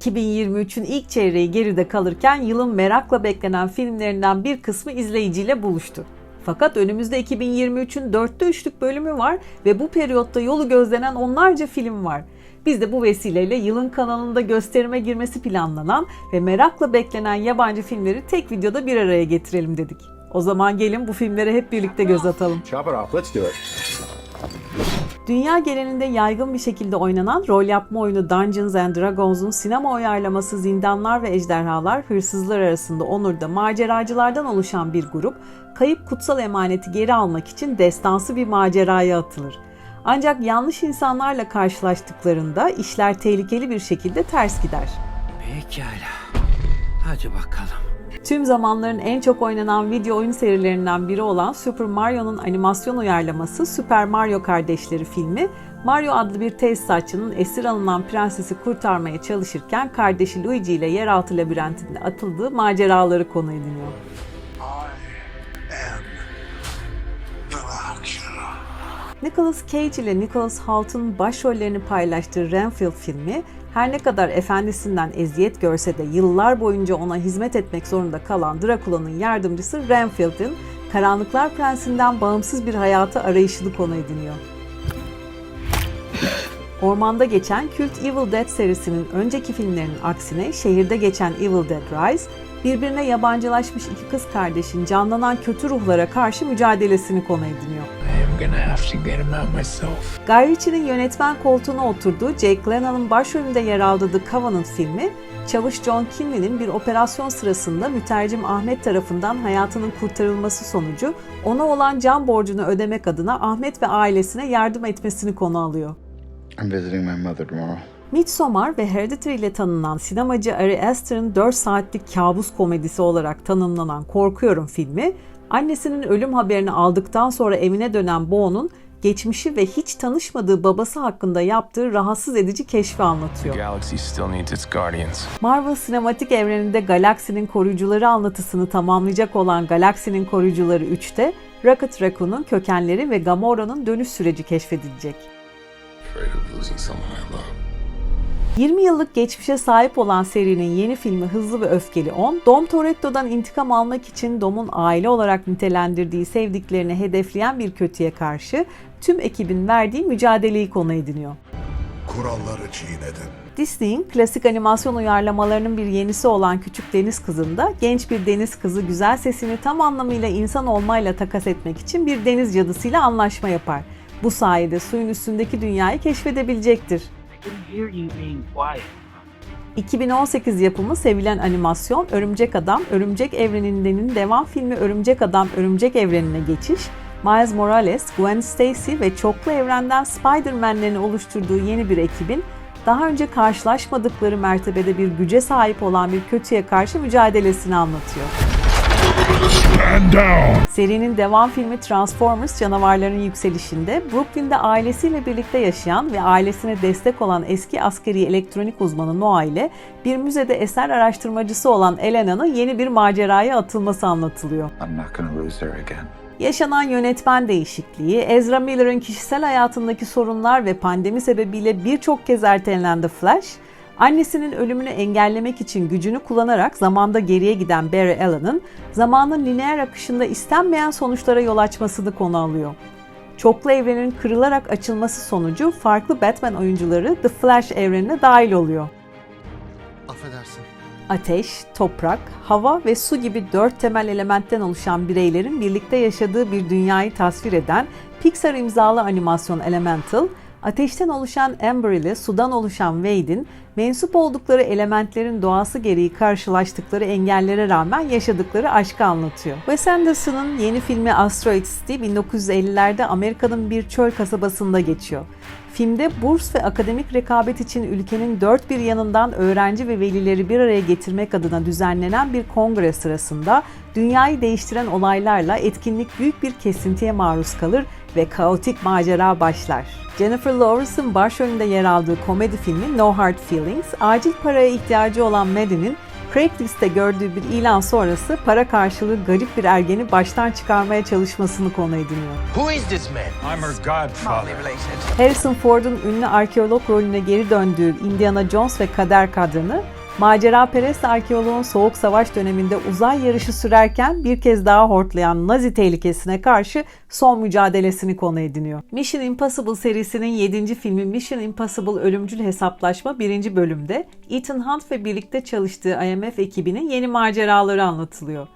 2023'ün ilk çeyreği geride kalırken yılın merakla beklenen filmlerinden bir kısmı izleyiciyle buluştu. Fakat önümüzde 2023'ün dörtte üçlük bölümü var ve bu periyotta yolu gözlenen onlarca film var. Biz de bu vesileyle yılın kanalında gösterime girmesi planlanan ve merakla beklenen yabancı filmleri tek videoda bir araya getirelim dedik. O zaman gelin bu filmlere hep birlikte göz atalım. Chop it off. Let's do it. Dünya genelinde yaygın bir şekilde oynanan rol yapma oyunu Dungeons and Dragons'un sinema uyarlaması Zindanlar ve Ejderhalar Hırsızlar arasında onurda maceracılardan oluşan bir grup kayıp kutsal emaneti geri almak için destansı bir maceraya atılır. Ancak yanlış insanlarla karşılaştıklarında işler tehlikeli bir şekilde ters gider. Pekala. Hadi bakalım. Tüm zamanların en çok oynanan video oyun serilerinden biri olan Super Mario'nun animasyon uyarlaması Super Mario Kardeşleri filmi, Mario adlı bir tesisatçının esir alınan prensesi kurtarmaya çalışırken kardeşi Luigi ile yeraltı labirentinde atıldığı maceraları konu ediniyor. Nicolas Cage ile Nicholas Hoult'un başrollerini paylaştığı Renfield filmi her ne kadar efendisinden eziyet görse de yıllar boyunca ona hizmet etmek zorunda kalan Dracula'nın yardımcısı Renfield'in Karanlıklar Prensi'nden bağımsız bir hayatı arayışını konu ediniyor. Ormanda geçen kült Evil Dead serisinin önceki filmlerinin aksine şehirde geçen Evil Dead Rise, birbirine yabancılaşmış iki kız kardeşin canlanan kötü ruhlara karşı mücadelesini konu ediniyor. Guy Ritchie'nin yönetmen koltuğuna oturduğu Jake Lennon'ın başrolünde yer aldığı The Covenant filmi, Çavuş John Kinley'nin bir operasyon sırasında mütercim Ahmet tarafından hayatının kurtarılması sonucu ona olan can borcunu ödemek adına Ahmet ve ailesine yardım etmesini konu alıyor. I'm visiting my mother tomorrow. Midsommar ve Hereditary ile tanınan sinemacı Ari Aster'ın 4 saatlik kabus komedisi olarak tanımlanan Korkuyorum filmi, annesinin ölüm haberini aldıktan sonra evine dönen Bo'nun geçmişi ve hiç tanışmadığı babası hakkında yaptığı rahatsız edici keşfi anlatıyor. Marvel sinematik evreninde galaksinin koruyucuları anlatısını tamamlayacak olan Galaksinin Koruyucuları 3'te Rocket Raccoon'un kökenleri ve Gamora'nın dönüş süreci keşfedilecek. 20 yıllık geçmişe sahip olan serinin yeni filmi Hızlı ve Öfkeli 10, Dom Toretto'dan intikam almak için Dom'un aile olarak nitelendirdiği sevdiklerini hedefleyen bir kötüye karşı tüm ekibin verdiği mücadeleyi konu ediniyor. Kuralları çiğnedin. Disney'in klasik animasyon uyarlamalarının bir yenisi olan Küçük Deniz Kızı'nda genç bir deniz kızı güzel sesini tam anlamıyla insan olmayla takas etmek için bir deniz cadısıyla anlaşma yapar. Bu sayede suyun üstündeki dünyayı keşfedebilecektir. Can hear you being quiet. 2018 yapımı sevilen animasyon Örümcek Adam, Örümcek Evreni'nin devam filmi Örümcek Adam, Örümcek Evreni'ne geçiş, Miles Morales, Gwen Stacy ve çoklu evrenden Spider-Man'lerin oluşturduğu yeni bir ekibin daha önce karşılaşmadıkları mertebede bir güce sahip olan bir kötüye karşı mücadelesini anlatıyor. Serinin devam filmi Transformers Canavarların Yükselişinde Brooklyn'de ailesiyle birlikte yaşayan ve ailesine destek olan eski askeri elektronik uzmanı Noah ile bir müzede eser araştırmacısı olan Elena'nın yeni bir maceraya atılması anlatılıyor. I'm not gonna lose her again. Yaşanan yönetmen değişikliği, Ezra Miller'ın kişisel hayatındaki sorunlar ve pandemi sebebiyle birçok kez ertelenen The Flash, annesinin ölümünü engellemek için gücünü kullanarak zamanda geriye giden Barry Allen'ın zamanın lineer akışında istenmeyen sonuçlara yol açmasını konu alıyor. Çoklu evrenin kırılarak açılması sonucu farklı Batman oyuncuları The Flash evrenine dahil oluyor. Affedersin. Ateş, toprak, hava ve su gibi dört temel elementten oluşan bireylerin birlikte yaşadığı bir dünyayı tasvir eden Pixar imzalı animasyon Elemental, ateşten oluşan Amber ile sudan oluşan Wade'in mensup oldukları elementlerin doğası gereği karşılaştıkları engellere rağmen yaşadıkları aşkı anlatıyor. Wes Anderson'ın yeni filmi Asteroid City 1950'lerde Amerika'nın bir çöl kasabasında geçiyor. Filmde burs ve akademik rekabet için ülkenin dört bir yanından öğrenci ve velileri bir araya getirmek adına düzenlenen bir kongre sırasında dünyayı değiştiren olaylarla etkinlik büyük bir kesintiye maruz kalır ve kaotik macera başlar. Jennifer Lawrence'ın başrolünde yer aldığı komedi filmi No Hard Feelings, acil paraya ihtiyacı olan Maddie'nin Craigslist'te gördüğü bir ilan sonrası para karşılığı garip bir ergeni baştan çıkarmaya çalışmasını konu ediniyor. Who is this man? I'm her godfather. Harrison Ford'un ünlü arkeolog rolüne geri döndüğü Indiana Jones ve Kader Kadını, macera perest arkeoloğun Soğuk Savaş döneminde uzay yarışı sürerken bir kez daha hortlayan Nazi tehlikesine karşı son mücadelesini konu ediniyor. Mission Impossible serisinin 7. filmi Mission Impossible Ölümcül Hesaplaşma 1. bölümde Ethan Hunt ve birlikte çalıştığı IMF ekibinin yeni maceraları anlatılıyor.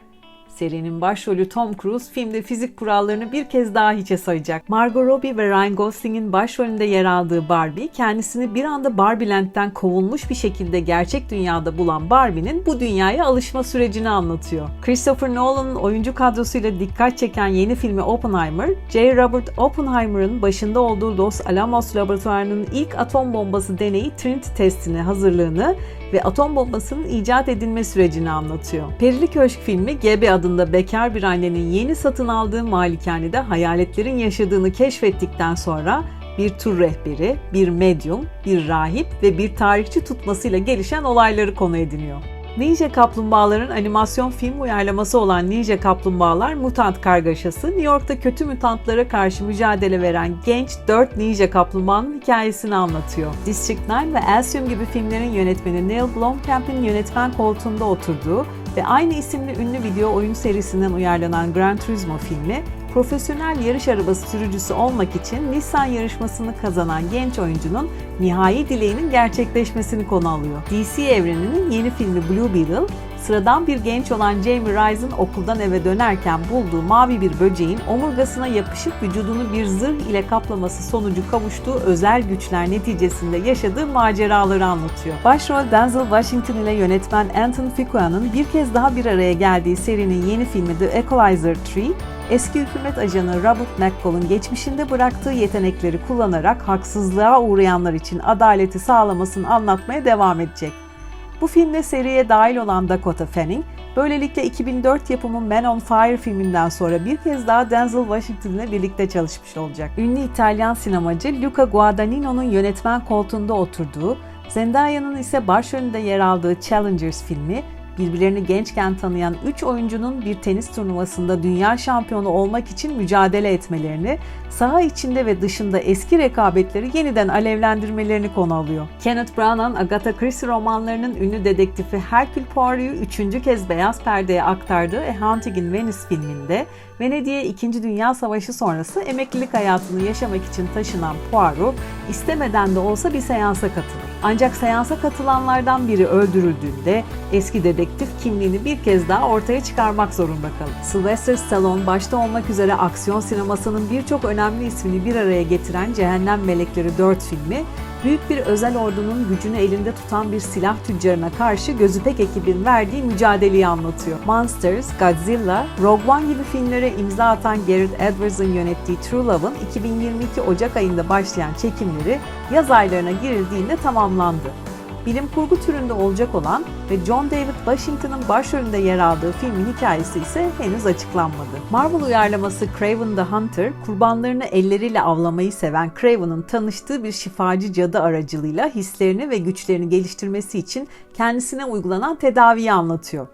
Serinin başrolü Tom Cruise filmde fizik kurallarını bir kez daha hiçe sayacak. Margot Robbie ve Ryan Gosling'in başrolünde yer aldığı Barbie, kendisini bir anda Barbieland'den kovulmuş bir şekilde gerçek dünyada bulan Barbie'nin bu dünyaya alışma sürecini anlatıyor. Christopher Nolan'ın oyuncu kadrosuyla dikkat çeken yeni filmi Oppenheimer, J. Robert Oppenheimer'ın başında olduğu Los Alamos laboratuvarının ilk atom bombası deneyi Trinity testine hazırlığını ve atom bombasının icat edilme sürecini anlatıyor. Perili Köşk filmi Gebe adında bekar bir annenin yeni satın aldığı malikanede hayaletlerin yaşadığını keşfettikten sonra bir tur rehberi, bir medyum, bir rahip ve bir tarihçi tutmasıyla gelişen olayları konu ediniyor. Ninja Kaplumbağaların animasyon film uyarlaması olan Ninja Kaplumbağalar Mutant Kargaşası, New York'ta kötü mutantlara karşı mücadele veren genç 4 ninja kaplumbağanın hikayesini anlatıyor. District 9 ve Elysium gibi filmlerin yönetmeni Neil Blomkamp'in yönetmen koltuğunda oturduğu ve aynı isimli ünlü video oyun serisinden uyarlanan Gran Turismo filmi, profesyonel yarış arabası sürücüsü olmak için Nissan yarışmasını kazanan genç oyuncunun nihai dileğinin gerçekleşmesini konu alıyor. DC evreninin yeni filmi Blue Beetle, sıradan bir genç olan Jamie Rice'ın okuldan eve dönerken bulduğu mavi bir böceğin omurgasına yapışıp vücudunu bir zırh ile kaplaması sonucu kavuştuğu özel güçler neticesinde yaşadığı maceraları anlatıyor. Başrol Denzel Washington ile yönetmen Anton Fuqua'nın bir kez daha bir araya geldiği serinin yeni filmi The Equalizer 3, eski hükümet ajanı Robert McCall'ın geçmişinde bıraktığı yetenekleri kullanarak haksızlığa uğrayanlar için adaleti sağlamasını anlatmaya devam edecek. Bu filmde seriye dahil olan Dakota Fanning, böylelikle 2004 yapımı Man on Fire filminden sonra bir kez daha Denzel Washington ile birlikte çalışmış olacak. Ünlü İtalyan sinemacı Luca Guadagnino'nun yönetmen koltuğunda oturduğu, Zendaya'nın ise başrolünde yer aldığı Challengers filmi, birbirlerini gençken tanıyan 3 oyuncunun bir tenis turnuvasında dünya şampiyonu olmak için mücadele etmelerini, saha içinde ve dışında eski rekabetleri yeniden alevlendirmelerini konu alıyor. Kenneth Branagh'ın Agatha Christie romanlarının ünlü dedektifi Hercule Poirot'u üçüncü kez beyaz perdeye aktardığı A Haunting in Venice filminde Venedik'e 2. Dünya Savaşı sonrası emeklilik hayatını yaşamak için taşınan Poirot, istemeden de olsa bir seansa katılır. Ancak seansa katılanlardan biri öldürüldüğünde eski dedektif kimliğini bir kez daha ortaya çıkarmak zorunda kalır. Sylvester Stallone başta olmak üzere aksiyon sinemasının birçok önemli ismini bir araya getiren Cehennem Melekleri 4 filmi, büyük bir özel ordunun gücünü elinde tutan bir silah tüccarına karşı Gözüpek ekibin verdiği mücadeleyi anlatıyor. Monsters, Godzilla, Rogue One gibi filmlere imza atan Gareth Edwards'ın yönettiği True Love'ın 2022 Ocak ayında başlayan çekimleri yaz aylarına girildiğinde tamamlandı. Bilim kurgu türünde olacak olan ve John David Washington'ın başrolünde yer aldığı filmin hikayesi ise henüz açıklanmadı. Marvel uyarlaması Craven the Hunter, kurbanlarını elleriyle avlamayı seven Craven'ın tanıştığı bir şifacı cadı aracılığıyla hislerini ve güçlerini geliştirmesi için kendisine uygulanan tedaviyi anlatıyor.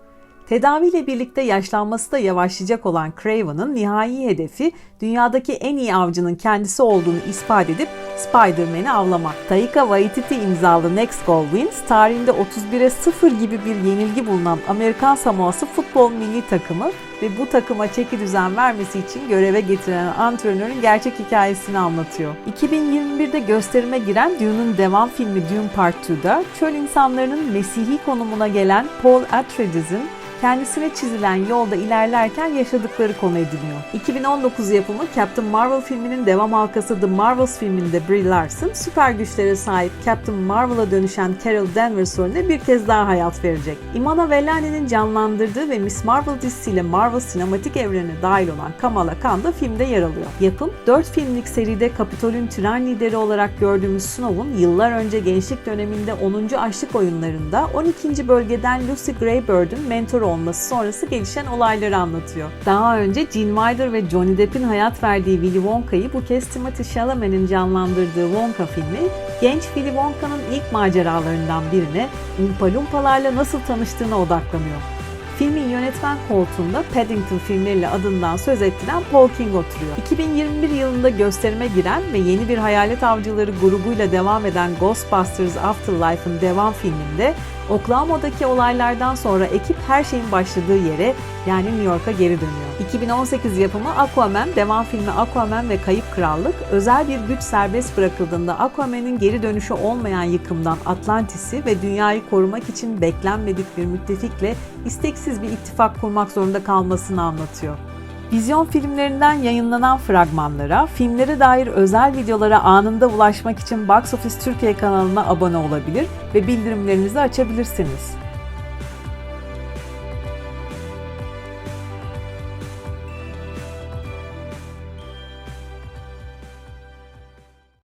Tedaviyle birlikte yaşlanması da yavaşlayacak olan Craven'ın nihai hedefi dünyadaki en iyi avcının kendisi olduğunu ispat edip Spider-Man'i avlamak. Taika Waititi imzalı Next Goal Wins, tarihinde 31'e 0 gibi bir yenilgi bulunan Amerikan Samoası futbol milli takımı ve bu takıma çeki düzen vermesi için göreve getirilen antrenörün gerçek hikayesini anlatıyor. 2021'de gösterime giren Dune'un devam filmi Dune Part 2'da çöl insanlarının Mesihi konumuna gelen Paul Atreides'in kendisine çizilen yolda ilerlerken yaşadıkları konu ediliyor. 2019 yapımı Captain Marvel filminin devam halkası The Marvels filminde Brie Larson, süper güçlere sahip Captain Marvel'a dönüşen Carol Danvers rolüne bir kez daha hayat verecek. Imana Vellani'nin canlandırdığı ve Miss Marvel dizisiyle Marvel sinematik evrenine dahil olan Kamala Khan da filmde yer alıyor. Yapım, 4 filmlik seride Kapitol'ün tren lideri olarak gördüğümüz Snow'un yıllar önce gençlik döneminde 10. Açlık oyunlarında 12. bölgeden Lucy Greybird'ün mentoru olması sonrası gelişen olayları anlatıyor. Daha önce Gene Wilder ve Johnny Depp'in hayat verdiği Willy Wonka'yı bu kez Timothée Chalamet'in canlandırdığı Wonka filmi, genç Willy Wonka'nın ilk maceralarından birine Oompa Loompar'larla nasıl tanıştığına odaklanıyor. Filmin yönetmen koltuğunda Paddington filmleriyle adından söz ettiren Paul King oturuyor. 2021 yılında gösterime giren ve yeni bir hayalet avcıları grubuyla devam eden Ghostbusters Afterlife'ın devam filminde Oklahoma'daki olaylardan sonra ekip her şeyin başladığı yere yani New York'a geri dönüyor. 2018 yapımı Aquaman, devam filmi Aquaman ve Kayıp Krallık, özel bir güç serbest bırakıldığında Aquaman'in geri dönüşü olmayan yıkımdan Atlantis'i ve dünyayı korumak için beklenmedik bir müttefikle isteksiz bir ittifak kurmak zorunda kalmasını anlatıyor. Vizyon filmlerinden yayınlanan fragmanlara, filmlere dair özel videolara anında ulaşmak için Box Office Türkiye kanalına abone olabilir ve bildirimlerinizi açabilirsiniz.